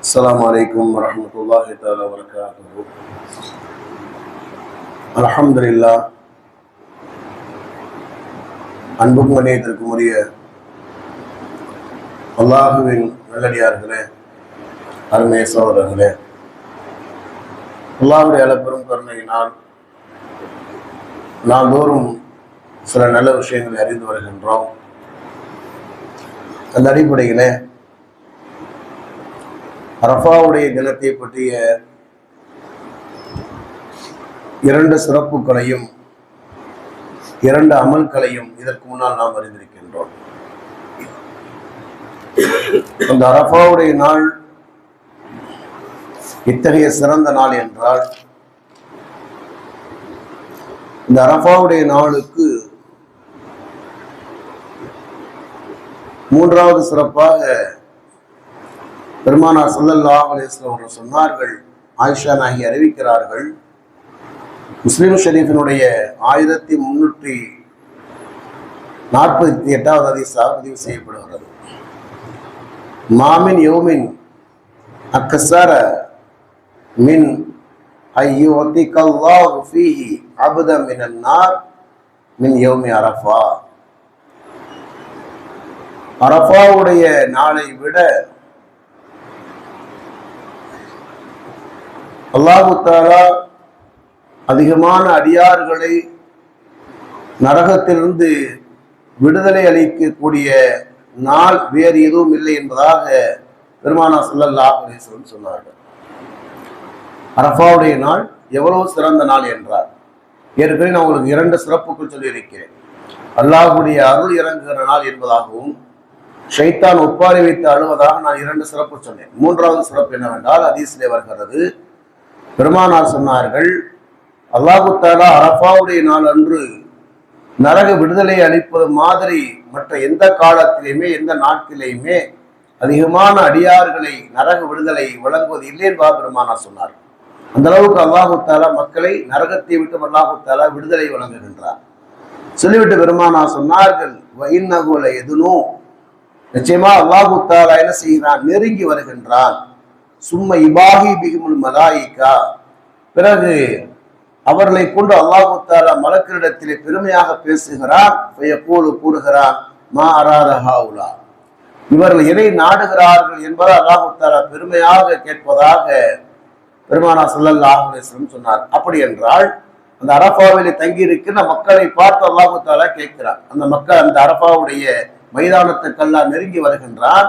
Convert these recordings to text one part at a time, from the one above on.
السلام عليكم ورحمة الله تعالى وبركاته الحمد لله அன்புக்கும் மனிதத்திற்கும் உரிய அல்லாஹுவின் நல்லடியார்களே அருமை சகோதரர்களே அல்லாஹுடைய அளப்பெரும் கருணையினால் நாள்தோறும் சில நல்ல விஷயங்களை அறிந்து வருகின்றோம் அந்த அடிப்படையிலே அரஃபாவுடைய தினத்தை பற்றிய இரண்டு சிறப்புகளையும் இரண்டு அமல்களையும் இதற்கு முன்னால் நாம் அறிந்திருக்கின்றோம். அந்த அரஃபாவுடைய நாள் இத்தகைய சிறந்த நாள் என்றால் இந்த அரஃபாவுடைய நாளுக்கு மூன்றாவது சிறப்பாக பெருமானார் ஸல்லல்லாஹு அலைஹி அவர்கள் சொன்னார்கள் ஆயிஷா நாகி அறிவிக்கிறார்கள் முஸ்லிம் ஷெரீஃபினுடைய ஆயிரத்தி முன்னூற்றி நாற்பத்தி எட்டாவது அதிசாக பதிவு செய்யப்படுகிறது. மாமின் யோமின் அக்கசர மின் ஐயோத்திகல்லாஹு ஃபீஹி அபத மினன்னார் மின் யோமி அரஃபா. அரஃபாவுடைய நாளை விட அல்லாஹு தாலா அதிகமான அடியார்களை நரகத்திலிருந்து விடுதலை அளிக்கக்கூடிய நாள் வேறு எதுவும் இல்லை என்பதாக பெருமானா சொல்லல்லா அலைஹி சொன்னார்கள். அரஃபாவுடைய நாள் எவ்வளவு சிறந்த நாள் என்றார். ஏற்கனவே நான் உங்களுக்கு இரண்டு சிறப்புகள் சொல்லியிருக்கிறேன். அல்லாஹுடைய அருள் இறங்குகிற நாள் என்பதாகவும் ஷைத்தான் ஒப்பாரி வைத்து அழுவதாக நான் இரண்டு சிறப்பு சொன்னேன். மூன்றாவது சிறப்பு என்னவென்றால் அதீசிலே வருகிறது பெருமானார் சொன்னார்கள் அல்லாஹு தாலா அரஃபாவுடைய நாள் அன்று நரக விடுதலை அளிப்பது மாதிரி மற்ற எந்த காலத்திலையுமே எந்த நாட்டிலையுமே அதிகமான அடியார்களை நரக விடுதலை வழங்குவது இல்லை என்பதாக பெருமானார் சொன்னார். அந்த அளவுக்கு அல்லாஹு தாலா மக்களை நரகத்தை விட்டு அல்லாஹு தாலா விடுதலை வழங்குகின்றார். சொல்லிவிட்டு பெருமானா சொன்னார்கள் வைநகுல எதுனோ நிச்சயமா அல்லாஹு தாலா என்ன செய்கிறான்? நெருங்கி வருகின்றான். சும்ம இபாகி பிகுமுல் மலாயிகா. பிறகு அவர்களை கொண்டு அல்லாஹு தாலா மலக்கரிடத்திலே பெருமையாக பேசுகிறான். கூடு கூறுகிறான் மா அராதஹாவுலா இவர்கள் எதை நாடுகிறார்கள் என்பதை அல்லாஹு தாலா பெருமையாக கேட்பதாக பெருமானா ஸல்லல்லாஹு அலைஹி சொன்னார். அப்படி என்றால் அந்த அரபாவிலே தங்கி இருக்கின்ற மக்களை பார்த்து அல்லாஹு தாலா கேட்கிறார் அந்த மக்கள் அந்த அரபாவுடைய மைதானத்துக்கெல்லாம் நெருங்கி வருகின்றான்.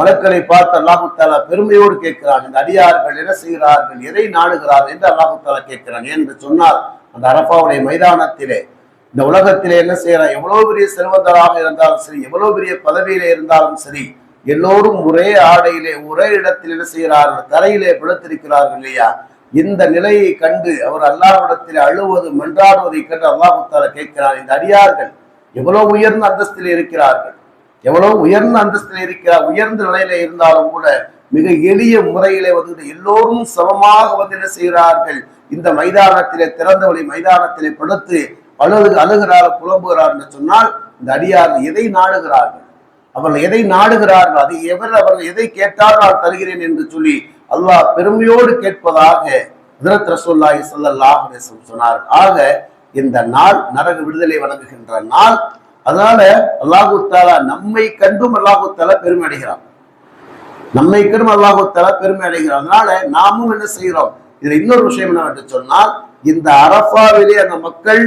மலக்களை பார்த்து அல்லாஹு தாலா பெருமையோடு கேட்கிறான். இந்த அடியார்கள் என்ன செய்கிறார்கள்? எதை நாடுகிறார்கள் என்று அல்லாஹு தாலா கேட்கிறான். என்று சொன்னால் அந்த அரபாவுடைய மைதானத்திலே இந்த உலகத்திலே என்ன செய்யறான் எவ்வளவு பெரிய செல்வந்தராக இருந்தாலும் சரி எவ்வளவு பெரிய பதவியிலே இருந்தாலும் சரி எல்லோரும் ஒரே ஆடையிலே ஒரே இடத்தில் என்ன செய்கிறார்கள்? தரையிலே பிளத்திருக்கிறார்கள் இல்லையா? இந்த நிலையை கண்டு அவர் அல்லாஹ்விடத்தில் அழுவது மன்றாடுவதை கண்டு அல்லாஹு தாலா கேட்கிறார் இந்த அடியார்கள் எவ்வளவு உயர்ந்த அந்தஸ்தில் இருக்கிறார்கள்? எவ்வளவு உயர்ந்த அந்தஸ்தில் இருக்கிறார் உயர்ந்த நிலையில இருந்தாலும் கூட மிக எளிய முறையிலே வந்து எல்லோரும் சமமாக வந்து என்ன செய்கிறார்கள்? இந்த மைதானத்திலே திறந்த வழி மைதானத்திலே படுத்து அழுது அழுகிறார் புலம்புகிறார் என்று சொன்னால் இந்த அடியார்கள் எதை நாடுகிறார்கள்? அவர்கள் எதை நாடுகிறார்கள்? அது எவர் அவர்கள் எதை கேட்டால் நான் தருகிறேன் என்று சொல்லி அல்லாஹ் பெருமையோடு கேட்பதாக ஹஜரத் ரசூல்லாஹி சொன்னார் ஆக இந்த நாள் நரக விடுதலை வழங்குகின்ற நாள் அதனால அல்லாஹு தாலா நம்மை கண்டும் அல்லாஹு தாலா பெருமை அடைகிறான். நம்மை கண்டும் அல்லாஹு தாலா பெருமை அடைகிறான். அதனால நாமும் என்ன செய்கிறோம்? இதுல இன்னொரு விஷயம் என்னவென்று சொன்னால் இந்த அரபாவிலே அந்த மக்கள்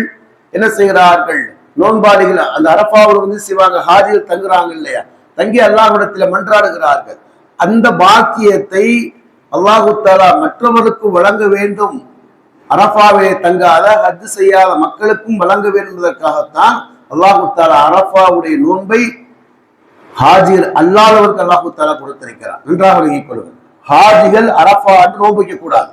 என்ன செய்கிறார்கள்? நோன்பாடுகள் அந்த அரபாவில் வந்து செய்வாங்க ஹாஜியில் தங்குறாங்க இல்லையா? தங்கி அல்லாஹிடத்தில் மன்றாடுகிறார்கள். அந்த பாக்கியத்தை அல்லாஹு தாலா மற்றவருக்கு வழங்க வேண்டும். அரபாவிலே தங்காத ஹஜ் செய்யாத மக்களுக்கும் வழங்க வேண்டும் என்பதற்காகத்தான் அல்லாஹு தாலா அரஃபாவுடைய நோன்பை ஹாஜிகள் அல்லாதவருக்கு அல்லாஹு தாலா கொடுத்திருக்கிறார். நன்றாக விளங்கிக் கொள்ளுங்கள். ஹாஜிகள் அரபா என்று நோம்பிக்க கூடாது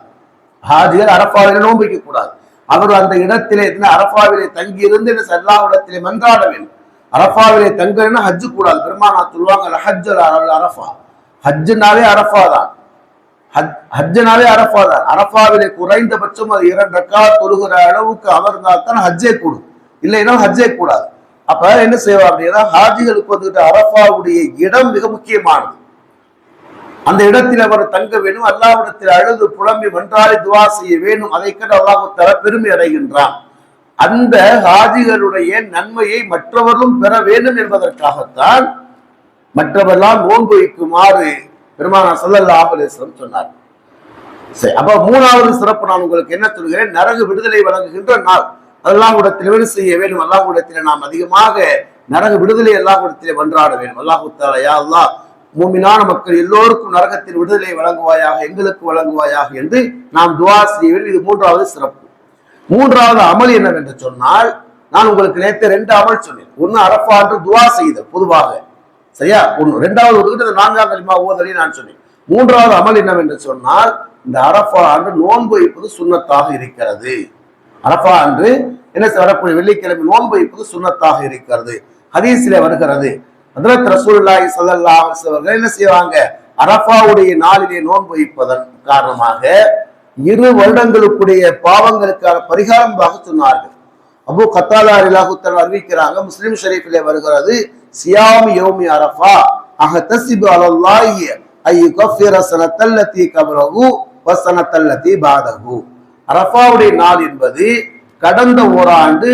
ஹாஜிகள் அரஃபாவிலே நோம்பிக்க கூடாது அவர் அந்த இடத்திலே என்ன அரஃபாவிலே தங்கி இருந்து என்ன மன்றாட வேண்டும். அரபாவிலே தங்கணும்னா ஹஜ்ஜு கூடாது. பெருமானா சொல்லுவாங்க ஹஜ் அரஃபா. ஹஜ்ஜுனாலே அரஃபா தான். ஹஜ்ஜனாலே அரபா தான். அரபாவிலே குறைந்தபட்சம் அது இரண்டு ரக்கா தொழுகிற அளவுக்கு அமர்ந்தால் தான் ஹஜ்ஜே கூடும். இல்லைன்னா ஹஜ்ஜே கூடாது. அப்ப என்ன செய்வா அப்படின்னா ஹாஜிகளுக்கு வந்துட்டு அரஃபாவுடைய இடம் மிக முக்கியமானது. அந்த இடத்தில் அவர் தங்க வேண்டும் அல்லாவிடத்தில் அழுது புலம்பி மன்றாடி துவா செய்ய வேண்டும். அதை கண்டு அல்லாஹு தர பெருமை அடைகின்றான். அந்த ஹாஜிகளுடைய நன்மையை மற்றவர்களும் பெற வேண்டும் என்பதற்காகத்தான் மற்றவரெல்லாம் நோன்பு வைக்குமாறு பெருமானா சல்லல்லாஹு அலைஹி சொன்னார். சரி அப்ப மூணாவது சிறப்பு நான் உங்களுக்கு என்ன சொல்கிறேன்? நரகு விடுதலை வழங்குகின்ற நாள். அல்லாஹ்விடத்தில் வேலை செய்ய வேண்டும். அல்லாஹ்விடத்தில் நாம் அதிகமாக நரக விடுதலை அல்லாஹ்விடத்திலே மன்றாட வேண்டும். அல்லாஹு தாலா யா மூமினான மக்கள் எல்லோருக்கும் நரகத்தில் விடுதலை வழங்குவாயாக எங்களுக்கு வழங்குவாயாக என்று நாம் துவா செய்ய வேண்டும். இது மூன்றாவது சிறப்பு. மூன்றாவது அமல் என்னவென்று சொன்னால் நான் உங்களுக்கு நேற்று ரெண்டு அமல் சொன்னேன். ஒன்று அரப்பா என்று துவா செய்த பொதுவாக. சரியா? ஒன்று ரெண்டாவது ஒரு கிட்ட நான்காம் கலிமா ஓதலையும் நான் சொன்னேன். மூன்றாவது அமல் என்னவென்று சொன்னால் இந்த அரப்பா அன்று நோன்பு வைப்பது சுண்ணத்தாக இருக்கிறது. அரபா அன்று என்ன வரக்கூடிய வெள்ளிக்கிழமை நோன்பு வைப்பது சுண்ணத்தாக இருக்கிறது. ஹதீஸ்ல வருகிறது. ஹதரத் ரசூல்லாய் ஸல்லல்லாஹு அவர்கள் என்ன செய்வாங்க? அரஃபாவுடைய நாளிலே நோன்பு வைப்பதன் காரணமாக இரு வருடங்களுக்குடைய பாவங்களுக்கான பரிகாரமாக சொன்னார்கள். அபு கத்தாலா இலாகுத்தல் அறிவிக்கிறாங்க முஸ்லிம் ஷரீஃபிலே வருகிறது சியாமி யோமி அரஃபா அஹதசிபு அலல்லாஹி ஐ யுகஃபிர சனத்தல்லதி கபரஹு வசனத்தல்லதி பாதஹு. அரஃபாவுடைய நாள் என்பது கடந்த ஓராண்டு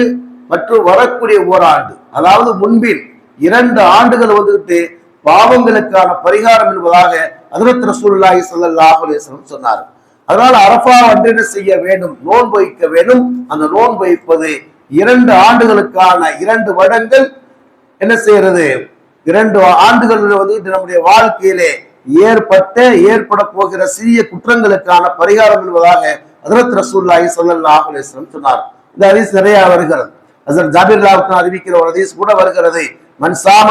மற்றும் வரக்கூடிய ஓராண்டு அதாவது முன்பில் இரண்டு ஆண்டுகள் வந்துட்டு பாவங்களுக்கான பரிகாரம் என்பதாக அதிரத் ரசூல்லாஹி சல்லாஹ் அலிஸ்லம் சொன்னார். அதனால அரஃபா வந்து என்ன செய்ய வேண்டும்? நோன்பு வைக்க வேண்டும். அந்த நோன்பு வைப்பது இரண்டு ஆண்டுகளுக்கான இரண்டு வருடங்கள் என்ன செய்யறது இரண்டு ஆண்டுகள் வந்து நம்முடைய வாழ்க்கையிலே ஏற்பட்ட ஏற்பட போகிற சிறிய குற்றங்களுக்கான பரிகாரம் என்பதாக ஹசரத் ரசூல்லாஹி ஸல்லல்லாஹு அலிஸ்லம் சொன்னார். இந்த ஹதீஸ் நிறைய வருகிறது. ஹசரத் ஜாபிர் அறிவிக்கிற ஒரு ஹதீஸ் கூட வருகிறது. மன்சாம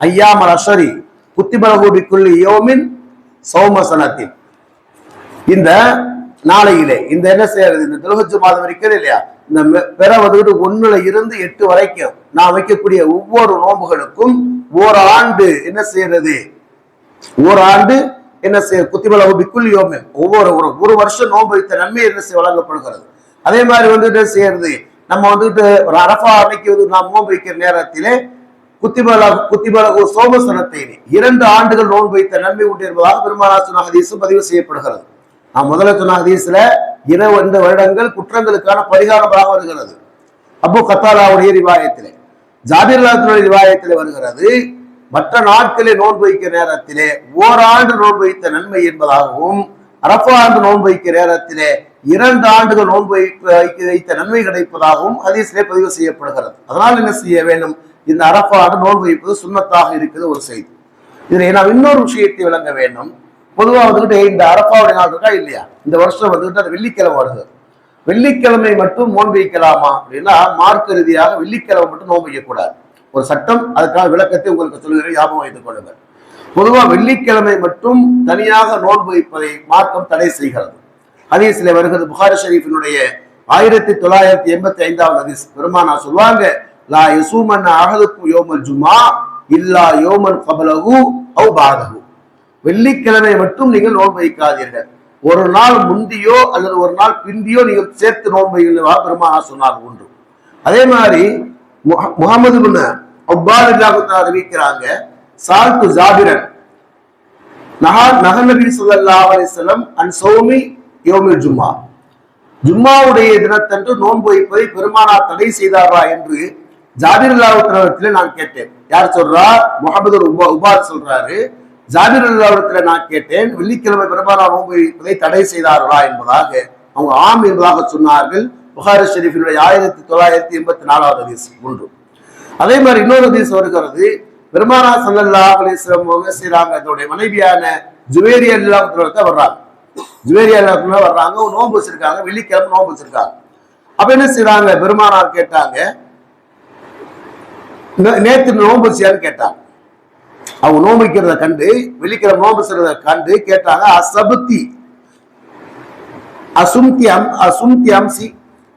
ஐயாம அஷரி குத்திபலகூபி யோமின் சௌமசனத்தின் இந்த நாளையிலே இந்த என்ன செய்யறது? இந்த துலகச்சு மாதம் இருக்கிறது இல்லையா? இந்த பிற வந்துட்டு ஒண்ணுல இருந்து எட்டு வரைக்கும் நான் வைக்கக்கூடிய ஒவ்வொரு நோன்புகளுக்கும் ஓர் ஆண்டு என்ன செய்யறது? ஓராண்டு என்ன செய்ய குத்திபல பிக்குல் யோமே ஒவ்வொரு ஒரு ஒரு வருஷம் நோன்பு வைத்த நன்மை என்ன செய்ய வழங்கப்படுகிறது. அதே மாதிரி வந்து என்ன செய்யறது நம்ம வந்துட்டு ஒரு அரபா அன்னைக்கு வந்து நாம் நோன்பு வைக்கிற நேரத்திலே குத்திபல குத்திமலகு சோமசனத்தை இரண்டு ஆண்டுகள் நோன்பு வைத்த நன்மை உண்டு என்பதாக பெருமானா சொன்ன ஹதீஸும் பதிவு செய்யப்படுகிறது. நான் முதல்ல சொன்ன ஹதீஸ்ல இரண்டு வருடங்கள் குற்றங்களுக்கான பரிகாரமாக வருகிறது. அபு கத்தாலாவுடைய ரிவாயத்திலே ஜாபிர்லாத்தினுடைய ரிவாயத்திலே வருகிறது மற்ற நாட்களில் நோன்பு வைக்கிற நேரத்திலே ஓராண்டு நோன்பு வைத்த நன்மை என்பதாகவும் அரப்பா ஆண்டு நோன்பு வைக்கிற நேரத்திலே இரண்டு ஆண்டுகள் நோன்பு வைக்க- வைக்க- வைத்த நன்மை கிடைப்பதாகவும் ஹதீஸிலே பதிவு செய்யப்படுகிறது. அதனால் என்ன செய்ய வேண்டும்? இந்த அரப்பா ஆண்டு நோன்பு வைப்பது சுண்ணத்தாக இருக்கிறது ஒரு செய்தி. இதில் நாம் இன்னொரு விஷயத்தை விளங்க வேண்டும். பொதுவாக வந்துகிட்டு இந்த அரப்பாவுடைய நாள் இருக்கா இல்லையா? இந்த வருஷம் வந்துகிட்டு அது வெள்ளிக்கிழமை வருது. வெள்ளிக்கிழமை மட்டும் நோன்பு வைக்கலாமா? அப்படின்னா மார்க்க ரீதியாக வெள்ளிக்கிழமை மட்டும் நோன்பு வைக்கக்கூடாது. ஒரு சட்டம் அதுக்கான விளக்கத்தை உங்களுக்கு சொல்கிறேன் ஞாபகம் வைத்துக் கொள்ளுங்கள். பொதுவா வெள்ளிக்கிழமை மட்டும் தனியாக நோன்பு வைப்பதை மார்க்கம் தடை செய்கிறது. ஹதீஸ்ல வருகிறது புகாரி ஷரீஃபினுடைய ஆயிரத்தி தொள்ளாயிரத்தி எண்பத்தி ஐந்தாவது ஹதீஸ். பெருமானா சொல்லுவாங்க லா யசூமன் அகதுக்கும் யோமல் ஜுமா இல்லா யோமன் கபலகு அவு பாதகு வெள்ளிக்கிழமை மட்டும் நீங்கள் நோன்பு வைக்காதீர்கள். ஒரு நாள் முந்தியோ அல்லது ஒரு நாள் பிந்தியோ நீங்கள் சேர்த்து நோன்பு பெருமானா சொன்னார் ஒன்று. அதே மாதிரி முகமது பின் அப்பால் அறிவிக்கிறாங்க சால்கு ஜாபிரன். நகா நகநபி ஸல்லல்லாஹு அலைஹி அன் சௌமி யோமி ஜும்மா. ஜும்மாவுடைய தினத்தன்று நோன்பு வைப்பதை பெருமானா தடை செய்தாரா என்று ஜாபிர் உத்தரவத்தில் நான் கேட்டேன். யார் சொல்றா? முகமது உபார் சொல்றாரு. ஜாபிர் அல்லாஹத்துல நான் கேட்டேன் வெள்ளிக்கிழமை பெருமானா நோன்பு வைப்பதை தடை செய்தார்களா என்பதாக அவங்க ஆம் என்பதாக சொன்னார்கள். புகாரி ஷெரீஃபினுடைய ஆயிரத்தி தொள்ளாயிரத்தி எண்பத்தி நாலாவது ஹதீஸ் ஒன்று அதே மாதிரி இன்னொரு ஹதீஸ் வருகிறது. பெருமானா சல்லல்லா அலிஸ்லம் வஸல்லம் அதனுடைய மனைவியான ஜுவேரி அல்லாஹ் வர்றாங்க. ஜுவேரி அல்லாஹ் வர்றாங்க. ஒரு நோன்பு வச்சிருக்காங்க. வெள்ளிக்கிழமை நோன்பு வச்சிருக்காங்க. அப்ப என்ன செய்யறாங்க பெருமானார் கேட்டாங்க நேத்து நோன்பு வச்சியான்னு கேட்டாங்க. அவங்க நோன்பு வைக்கிறத கண்டு வெள்ளிக்கிழமை நோன்பு செய்யறத கண்டு கேட்டாங்க அசபுத்தி அசும்தி அம் அசும்தி அம்சி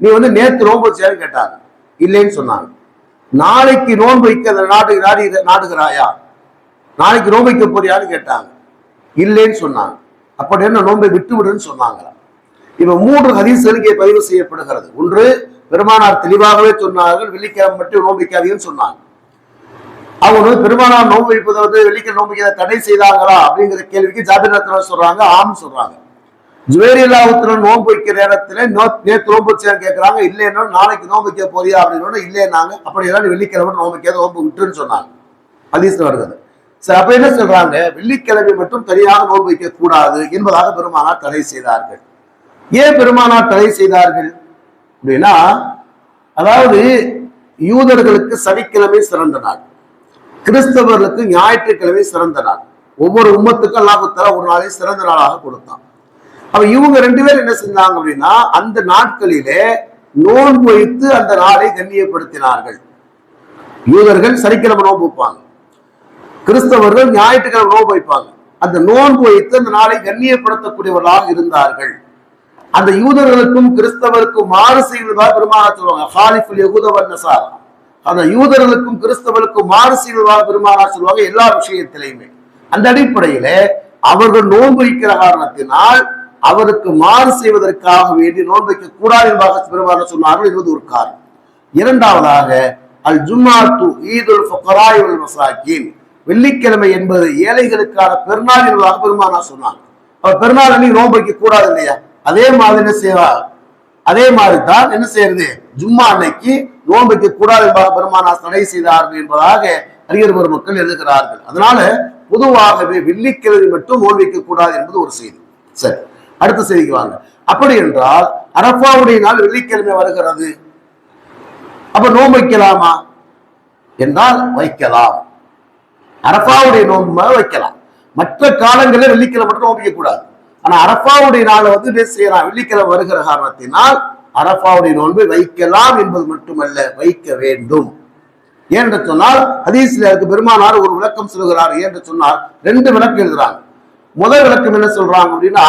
நீ வந்து நேற்று நோன்பு வச்சியான்னு கேட்டாங்க. இல்லைன்னு சொன்னாங்க. நாளைக்கு நோன்பு வைக்க அந்த நாடு நாடுகிறாயா? நாளைக்கு நோன்பு வைக்க போறியான்னு கேட்டாங்க. இல்லைன்னு சொன்னாங்க. அப்படி என்ன நோன்பை விட்டு விடுன்னு சொன்னாங்களாம் இப்ப மூன்று ஹதீஸ்கள் இங்கே பதிவு செய்யப்படுகிறது. ஒன்று பெருமானார் தெளிவாகவே சொன்னார்கள் வெள்ளிக்கிழமை மட்டும் நோன்பு வைக்காதீங்கன்னு சொன்னாங்க. அவங்க வந்து பெருமானார் நோன்பு வைப்பதை வந்து வெள்ளிக்கிழமை நோன்பு தடை செய்தாங்களா அப்படிங்கிற கேள்விக்கு ஜாபிர் ரத்னா சொல்றாங்க ஆம் சொல்றாங்க. ஜுவேரில்லாவுத்துல நோன்பு வைக்கிற நேரத்துல நோ- நேத்து நோன்பு வச்சேன்னு கேட்கறாங்க இல்லைன்னா நாளைக்கு நோன்பு வைக்க போறியா அப்படின்னு இல்லைன்னாங்க அப்படி ஏதாவது வெள்ளிக்கிழமை நோன்பு வைக்காத நோன்பு விட்டுன்னு சொன்னாங்க. அதிசயம் வருகிறது. சரி அப்ப என்ன சொல்றாங்க? வெள்ளிக்கிழமை மட்டும் தனியாக நோன்பு வைக்க கூடாது என்பதாக பெருமானார் தடை செய்தார்கள். ஏன் பெருமானார் தடை செய்தார்கள்? அப்படின்னா அதாவது யூதர்களுக்கு சனிக்கிழமை சிறந்த நாள். கிறிஸ்தவர்களுக்கு ஞாயிற்றுக்கிழமை சிறந்த நாள். ஒவ்வொரு உம்மத்துக்கும் அல்லாஹுத்தலா ஒரு நாளை சிறந்த நாளாக கொடுத்தான். அப்ப இவங்க ரெண்டு பேரும் என்ன செஞ்சாங்க அப்படின்னா அந்த நாட்களிலே நோன்பு வைத்து அந்த நாளை கண்ணியப்படுத்தினார்கள். யூதர்கள் சனிக்கிழமை நோன்பு வைப்பாங்க. கிறிஸ்தவர்கள் ஞாயிற்றுக்கிழமை நோன்பு வைப்பாங்க. அந்த நோன்பு வைத்து அந்த நாளை கண்ணியப்படுத்தக்கூடியவர்களாக இருந்தார்கள். அந்த யூதர்களுக்கும் கிறிஸ்தவருக்கும் மாறு செய்வதாக பெருமானா சொல்லுவாங்க. ஹாலிஃபுல் யகுதவன் அந்த யூதர்களுக்கும் கிறிஸ்தவருக்கும் மாறு செய்வதாக பெருமானா சொல்லுவாங்க எல்லா விஷயத்திலையுமே. அந்த அடிப்படையில அவர்கள் நோன்பு வைக்கிற காரணத்தினால் அவருக்கு மாறு செய்வதற்காக வேண்டி நோன்பு வைக்க கூடாது என்பதாக பெருமானா சொன்னார்கள் என்பது ஒரு காரணம். இரண்டாவதாக அல் ஜும்மா டு ஈதுல் ஃபுகராய் மசாக்கின் வெள்ளிக்கிழமை என்பது ஏழைகளுக்கான பெருநாள் என்பதாக பெருமானா சொன்னாங்க அவர் பெருநாள் அன்னைக்கு நோன்பு வைக்க கூடாது இல்லையா? அதே மாதிரி என்ன செய்வார் அதே மாதிரி தான் என்ன செய்யறது? ஜும்மா அன்னைக்கு நோன்பு வைக்க கூடாது என்பதாக பெருமானா தடை செய்தார்கள் என்பதாக அறிஞர் பெருமக்கள் எழுதுகிறார்கள். அதனால பொதுவாகவே வெள்ளிக்கிழமை மட்டும் நோன்பு வைக்க கூடாது என்பது ஒரு செய்தி. சரி. அடுத்த செய்திக்கு வாங்க. அப்படி என்றால் அரப்பாவுடைய நாள் வெள்ளிக்கிழமை வருகிறது. அப்ப நோன்பு வைக்கலாமா? என்றால் வைக்கலாம். அரபாவுடைய நோன்பு வைக்கலாம். மற்ற காலங்களில் வெள்ளிக்கிழமை மட்டும் நோம்பிக்க கூடாது ஆனா அரபாவுடைய நாளை வந்து செய்யலாம்? வெள்ளிக்கிழமை வருகிற காரணத்தினால் அரபாவுடைய நோன்பை வைக்கலாம் என்பது மட்டுமல்ல வைக்க வேண்டும். ஏன்னு சொன்னால் ஹதீஸ்ல இருக்கு பெருமானார் ஒரு விளக்கம் சொல்கிறார் என்று சொன்னால் ரெண்டு விளக்கம் எழுதுறாங்க. முதல் விளக்கம் என்ன சொல்றாங்க அப்படின்னா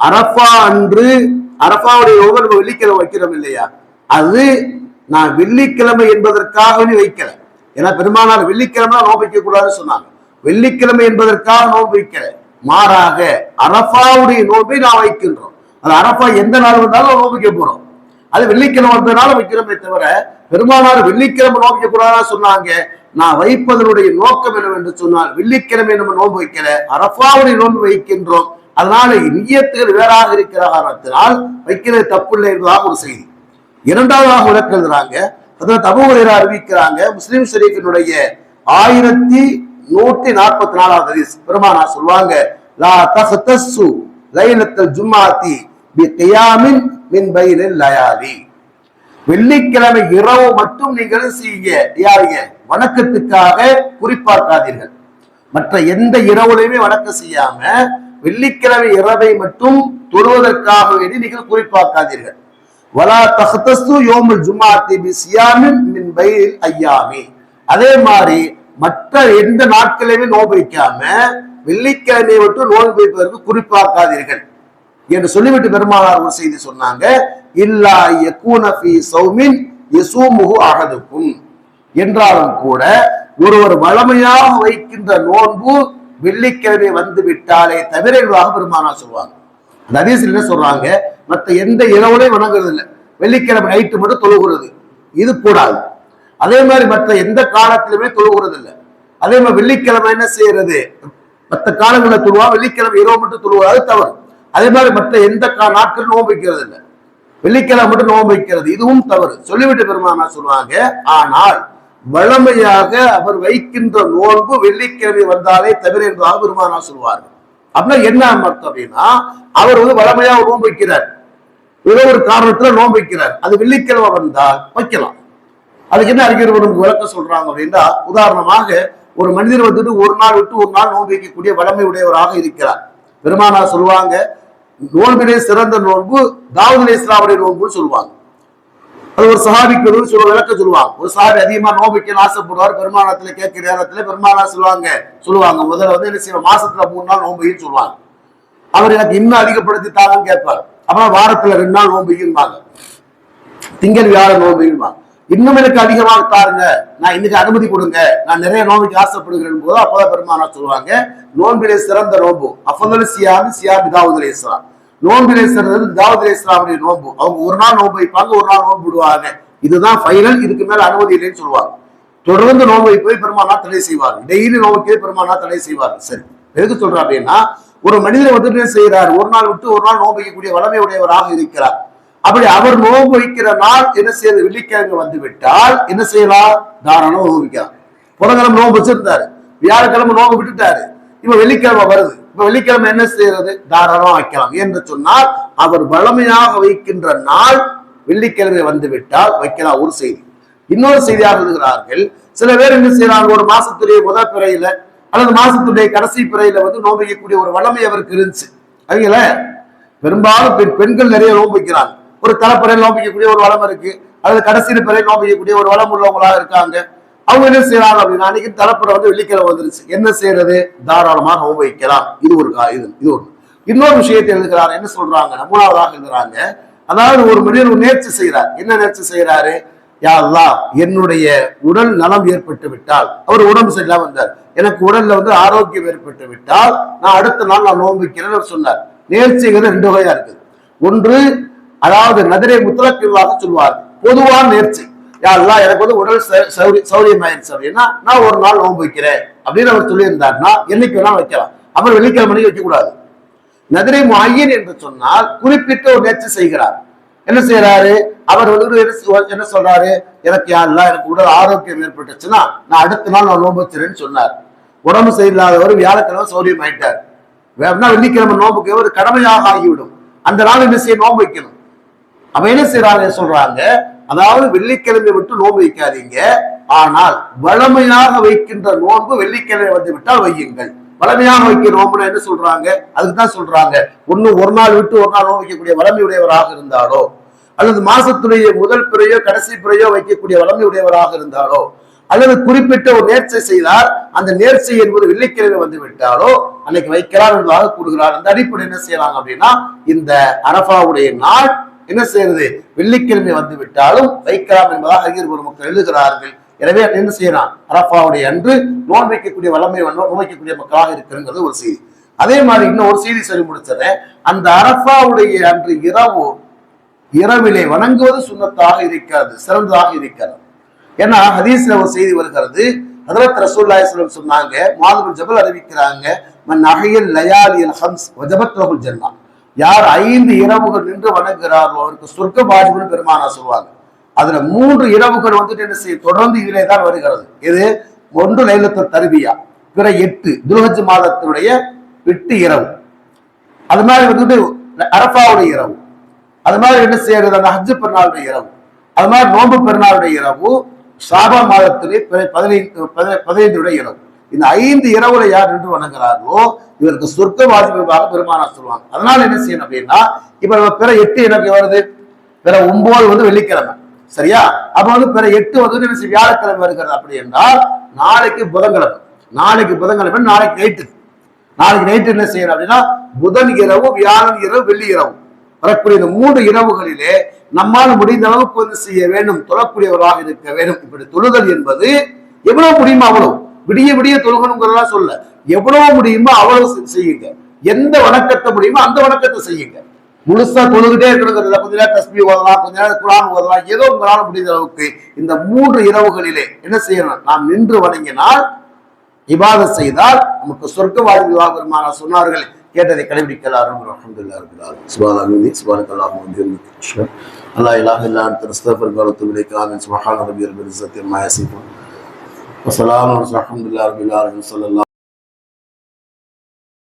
அரஃபா அன்று அரஃபாவுடைய ஒவ்வொரு நம்ம வெள்ளிக்கிழமை வைக்கிறோம் இல்லையா? அது நான் வெள்ளிக்கிழமை என்பதற்காகவே வைக்கல. ஏன்னா பெருமானார் வெள்ளிக்கிழமை நோம்பு நோன்பு வைக்க கூடாதுன்னு சொன்னாங்க. வெள்ளிக்கிழமை என்பதற்காக நோன்பு வைக்கல. மாறாக அரஃபாவுடைய நோன்பை நான் வைக்கின்றோம். அது அரஃபா எந்த நாள் வந்தாலும் நோம்பிக்க வைக்க போறோம். அது வெள்ளிக்கிழமை வந்ததுனால வைக்கிறோமே தவிர பெருமானார் வெள்ளிக்கிழமை நோக்க கூடாதுன்னு சொன்னாங்க. நான் வைப்பதனுடைய நோக்கம் என்னவென்று சொன்னால் வெள்ளிக்கிழமை நம்ம நோன்பு வைக்கல. அரஃபாவுடைய நோன்பு வைக்கின்றோம். அதனால நியத்துகள் வேறாக இருக்கிற காரணத்தினால் வைக்கிறது தப்பு இல்லை என்பதாக ஒரு செய்தி. இரண்டாவதாக விளக்கம் எழுதுறாங்க அதாவது தபுரையர் அறிவிக்கிறாங்க முஸ்லிம் ஷரீஃபினுடைய ஆயிரத்தி நூத்தி நாற்பத்தி நாலாவது ஹதீஸ். பெருமானா சொல்லுவாங்க லா தஹ்தஸ்ஸு லைலத்தல் ஜும்மாத்தி பி கியாமின் மின் பைனில் லயாலி. வெள்ளிக்கிழமை இரவு மட்டும் நீங்கள் செய்யுங்க யாருங்க வணக்கத்துக்காக குறிப்பாக்காதீர்கள். மற்ற எந்த இரவுலையுமே வணக்கம் செய்யாம வெள்ளிக்கிழமை இரவை மட்டும் தொழுவதற்காக வேண்டி நீங்கள் குறிப்பாக்காதீர்கள். வலா தஹ்தஸ்து யோமுல் ஜுமாத்தி பி சியாமின் மின் பைல் ஐயாமி. அதே மாதிரி மற்ற எந்த நாட்களையுமே நோன்பு வைக்காம வெள்ளிக்கிழமை மட்டும் நோன்பு வைப்பதற்கு குறிப்பாக்காதீர்கள். என்று சொல்லிவிட்டு பெருமானார் ஒரு செய்தி சொன்னாங்க இல்லா யக்கூன சௌமின் யசூமுகு அகதுக்கும் என்றாலும் கூட ஒருவர் வளமையாக வைக்கின்ற நோன்பு வெள்ளிக்கிழமை வந்து விட்டாலே தவிர என்பதாக பெருமானா சொல்லுவாங்க அந்த என்ன சொல்றாங்க? மற்ற எந்த இரவுலையும் வணங்குறது இல்லை வெள்ளிக்கிழமை நைட்டு மட்டும் தொழுகிறது. இது கூடாது. அதே மாதிரி மற்ற எந்த காலத்திலுமே தொழுகிறது இல்லை அதே மாதிரி வெள்ளிக்கிழமை என்ன செய்யறது? மற்ற காலங்களில் தொழுவா? வெள்ளிக்கிழமை இரவு மட்டும் தொழுவா? அது தவறு. அதே மாதிரி மற்ற எந்த கா- நாட்களும் நோன்பு வைக்கிறது இல்லை வெள்ளிக்கிழமை மட்டும் நோன்பு வைக்கிறது. இதுவும் தவறு. சொல்லிவிட்டு பெருமானா சொல்லுவாங்க ஆனால் வழமையாக அவர் வைக்கின்ற நோன்பு வெள்ளிக்கிழமை வந்தாலே தவிர என்றாக பெருமானா சொல்வார்கள். அப்படின்னா என்ன அர்த்தம் அப்படின்னா அவர் வந்து வளமையா நோன்பு வைக்கிறார். ஏதோ ஒரு காரணத்துல நோன்பு வைக்கிறார். அது வெள்ளிக்கிழமை வந்தால் வைக்கலாம். அதுக்கு என்ன அறிஞர் விளக்கம் சொல்றாங்க அப்படின்னா உதாரணமாக ஒரு மனிதர் வந்துட்டு ஒரு நாள் விட்டு ஒரு நாள் நோன்பு வைக்கக்கூடிய வளமை உடையவராக இருக்கிறார். பெருமானா சொல்லுவாங்க நோன்பிலே சிறந்த நோன்பு தாவூத் இஸ்லாமுடைய நோன்புன்னு சொல்லுவாங்க அது ஒரு சஹாபிக்கு சொல்ல விளக்க சொல்லுவாங்க. ஒரு சஹாபி அதிகமா நோபிக்கன்னு ஆசைப்படுவார் பெருமானத்துல கேட்கிற நேரத்துல பெருமானா சொல்லுவாங்க. சொல்லுவாங்க. முதல்ல வந்து என்ன செய்வோம் மாசத்துல மூணு நாள் நோம்பின்னு சொல்லுவாங்க. அவர் எனக்கு இன்னும் அதிகப்படுத்தி தாங்கன்னு கேட்பார். அப்புறம் வாரத்துல ரெண்டு நாள் நோம்பிக்கும்பாங்க திங்கள் வியாழன் நோம்பிக்கும்பாங்க இன்னும் எனக்கு அதிகமாக தாருங்க நான் இன்னைக்கு அனுமதி கொடுங்க. நான் நிறைய நோம்புக்கு ஆசைப்படுகிறேன் போது அப்பதான் பெருமானா சொல்லுவாங்க. நோன்பிலே சிறந்த நோம்பு அப்போதான சியாமி சியாமி தாவூத் இஸ்லாம். நோன்பு சிறந்தது தாவூத் இஸ்லாமுடைய நோன்பு. அவங்க ஒரு நாள் நோன்பு வைப்பாங்க ஒரு நாள் நோன்பு விடுவாங்க. இதுதான் ஃபைனல் இதுக்கு மேல அனுமதி இல்லைன்னு சொல்லுவாங்க. தொடர்ந்து நோன்பு வைப்பதை பெருமானா தடை செய்வார். டெய்லி நோம்புக்கே பெருமானா தடை செய்வார். சரி எதுக்கு சொல்றா அப்படின்னா ஒரு மனிதர் வந்து என்ன செய்கிறார்? ஒரு நாள் விட்டு ஒரு நாள் நோன்பு வைக்கக்கூடிய வளமை உடையவராக இருக்கிறார். அப்படி அவர் நோன்பு வைக்கிற நாள் என்ன செய்யறது வெள்ளிக்கிழமை வந்து விட்டால் என்ன செய்யலாம்? தாராளம் நோன்பு வைக்கலாம். புதன்கிழமை நோன்பு வச்சிருந்தாரு. வியாழக்கிழமை நோன்பு விட்டுட்டாரு. இப்ப வெள்ளிக்கிழமை வருது. இப்ப வெள்ளிக்கிழமை என்ன செய்யறது? தாராளமா வைக்கலாம். என்று சொன்னால் அவர் வளமையாக வைக்கின்ற நாள் வெள்ளிக்கிழமை வந்து விட்டால் வைக்கலாம் ஒரு செய்தி. இன்னொரு செய்தியாக இருக்கிறார்கள் சில பேர் என்ன செய்யறாங்க ஒரு மாசத்துடைய முதல் பிறையில அல்லது மாசத்துடைய கடைசி பிறையில வந்து நோன்பு வைக்கக்கூடிய ஒரு வளமை அவருக்கு இருந்துச்சு. அவங்கள பெரும்பாலும் பெண் பெண்கள் நிறைய நோன்பு வைக்கிறாங்க. ஒரு தலைப்பிறையில் நோம்பிக்கக்கூடிய ஒரு வளம் இருக்கு. அல்லது கடைசியில் பிறையில் நோம்பிக்கக்கூடிய ஒரு வளம் உள்ளவங்களாக இருக்காங்க. அவங்க என்ன செய்யறாங்க அப்படின்னா அன்னைக்கு தலைப்புற வந்து வெள்ளிக்கிழமை வந்துருச்சு. என்ன செய்யறது? தாராளமாக நோன்பு வைக்கலாம் இது ஒரு இது இது ஒரு இன்னொரு விஷயத்தை எழுதுகிறார். என்ன சொல்றாங்க? மூணாவதாக எழுதுறாங்க. அதாவது ஒரு மனிதர் ஒரு நேர்ச்சி செய்கிறார் என்ன நேர்ச்சி செய்யறாரு யா என்னுடைய உடல் நலம் ஏற்பட்டு விட்டால். அவர் உடம்பு சரியில்லாம வந்தார். எனக்கு உடல்ல வந்து ஆரோக்கியம் ஏற்பட்டு விட்டால் நான் அடுத்த நாள் நான் நோன்பு சொன்னார். நேர்ச்சிங்கிறது ரெண்டு வகையா இருக்குது. ஒன்று அதாவது நதிரை முத்தலக்கில்லாக சொல்வார் பொதுவான நேர்ச்சி. யா எனக்கு வந்து உடல் சௌ- சௌரி- சௌரியமாயிருச்சு அப்படின்னா நான் ஒரு நாள் நோன்பு வைக்கிறேன் அப்படின்னு அவர் சொல்லியிருந்தாருன்னா என்னைக்கு வேணா வைக்கலாம். அப்புறம் வெள்ளிக்கிழமை வைக்க கூடாது நதிரை மாயின் என்று சொன்னால் குறிப்பிட்ட ஒரு நேர்ச்சி செய்கிறார். என்ன செய்யறாரு அவர் வந்து என்ன சொ- என்ன சொல்றாரு? எனக்கு யாரெல்லாம் எனக்கு உடல் ஆரோக்கியம் ஏற்பட்டுச்சுன்னா நான் அடுத்த நாள் நான் நோன்பு வச்சிருன்னு சொன்னார். உடம்பு சரியில்லாதவர் வியாழக்கிழமை சௌரியம் ஆயிட்டார் வேணா வெள்ளிக்கிழமை நோம்புக்கு ஒரு கடமையாக ஆகிவிடும். அந்த நாள் என்ன செய்ய நோன்பு வைக்கணும். அவன் என்ன செய்யறாங்க சொல்றாங்க அதாவது வெள்ளிக்கிழமை விட்டு நோன்பு வைக்காதீங்க. ஆனால் வளமையாக வைக்கின்ற நோன்பு வெள்ளிக்கிழமை வந்து விட்டால் வையுங்கள். வளமையாக வைக்க நோன்புனா என்ன சொல்றாங்க? அதுக்கு தான் சொல்றாங்க. ஒண்ணு ஒரு நாள் விட்டு ஒரு நாள் நோன்பு வைக்கக்கூடிய வளமை உடையவராக இருந்தாலோ அல்லது மாசத்துடைய முதல் பிறையோ கடைசி பிறையோ வைக்கக்கூடிய வளமை உடையவராக இருந்தாலோ அல்லது குறிப்பிட்ட ஒரு நேர்ச்சை செய்தால் அந்த நேர்ச்சை என்பது வெள்ளிக்கிழமை வந்து விட்டாலோ அன்னைக்கு வைக்கிறார் என்பதாக கூறுகிறார். அந்த அடிப்படை என்ன செய்யறாங்க அப்படின்னா இந்த அரபாவுடைய நாள் என்ன செய்யறது? வெள்ளிக்கிழமை வந்து விட்டாலும் வைக்கலாம் என்பதாக அறிஞர் பெருமக்கள் எழுதுகிறார்கள். எனவே அது என்ன செய்யலாம் அரபாவுடைய அன்று நோன் வைக்கக்கூடிய வல்லமை நோன் வைக்கக்கூடிய மக்களாக இருக்கிறது ஒரு செய்தி. அதே மாதிரி இன்னும் ஒரு செய்தி சொல்லி முடிச்சிடறேன். அந்த அரபாவுடைய அன்று இரவு இரவிலே வணங்குவது சுண்ணத்தாக இருக்கிறது சிறந்ததாக இருக்கிறது. ஏன்னா ஹதீஸ்ல ஒரு செய்தி வருகிறது. ஹதரத் ரசூல்லாய் சொன்னாங்க மாதுபுல் ஜபல் அறிவிக்கிறாங்க மன் அகையல் லயாலியல் ஹம்ஸ் வஜபத் ரகுல் ஜன்னா. யார் ஐந்து இரவுகள் நின்று வணங்குகிறார்களோ அவருக்கு சொர்க்க வாஜிபுன்னு பெருமானா சொல்லுவாங்க. அதுல மூன்று இரவுகள் வந்துட்டு என்ன செய்ய தொடர்ந்து இதிலே தான் வருகிறது. இது ஒன்று லைலத்து தருவியா பிற எட்டு துருகஜ் மாதத்தினுடைய எட்டு இரவு. அது மாதிரி வந்துட்டு அரபாவுடைய இரவு. அது மாதிரி என்ன செய்யறது? அந்த ஹஜ்ஜு பெருநாளுடைய இரவு. அது மாதிரி நோன்பு பெருநாளுடைய இரவு சாபா மாதத்திலே பிற- பதினைந்து பதினைந்துடைய இரவு. இந்த ஐந்து இரவுல யார் நின்று வணங்குறார்களோ இவருக்கு சொர்க்க வாசிப்பாக பெருமானா சொல்லுவாங்க. அதனால என்ன செய்யணும் அப்படின்னா இப்ப நம்ம பிற எட்டு எனக்கு வருது. பிற ஒன்பது வந்து வெள்ளிக்கிழமை. சரியா? அப்ப வந்து பிற எட்டு வந்து என்ன செய்ய- வியாழக்கிழமை வருகிறது. அப்படி என்றால் நாளைக்கு புதன்கிழமை. நாளைக்கு புதன்கிழமை நாளைக்கு நைட்டு. நாளைக்கு நைட்டு என்ன செய்யணும் அப்படின்னா புதன் இரவு வியாழன் இரவு வெள்ளி இரவு. வரக்கூடிய இந்த மூன்று இரவுகளிலே நம்மால் முடிந்த அளவுக்கு வந்து செய்ய வேண்டும் தொழக்கூடியவராக இருக்க வேண்டும். இப்படி தொழுதல் என்பது எவ்வளவு முடியுமோ அவ்வளவு? விடிய விடிய தொழுகணுங்கிறதா சொல்ல. எவ்வளவு முடியுமோ அவ்வளவு செய்யுங்க. எந்த வணக்கத்தை முடியுமோ அந்த வணக்கத்தை செய்யுங்க. முழுசா தொழுகிட்டே இருக்கணுங்கிறதுல கொஞ்ச நேரம் தஸ்மி ஓதலாம் கொஞ்ச நேரம் குரான் ஓதலாம் ஏதோ உங்களால் முடிந்த அளவுக்கு இந்த மூன்று இரவுகளிலே என்ன செய்யணும்? நாம் நின்று வணங்கினால் இபாத செய்தால் நமக்கு சொர்க்க வாழ்வாக பெருமான சொன்னார்கள் கேட்டதை கடைபிடிக்கலாம் அல்லாஹ் ரப்பில் ஆலமீன். சுப்ஹானல்லாஹி சுப்ஹானக்கல்லாஹு வ பிஹம்திஹி அல்லா இலாஹ இல்லா அன்த وسلام ورحمة الله رب العالمين صلى الله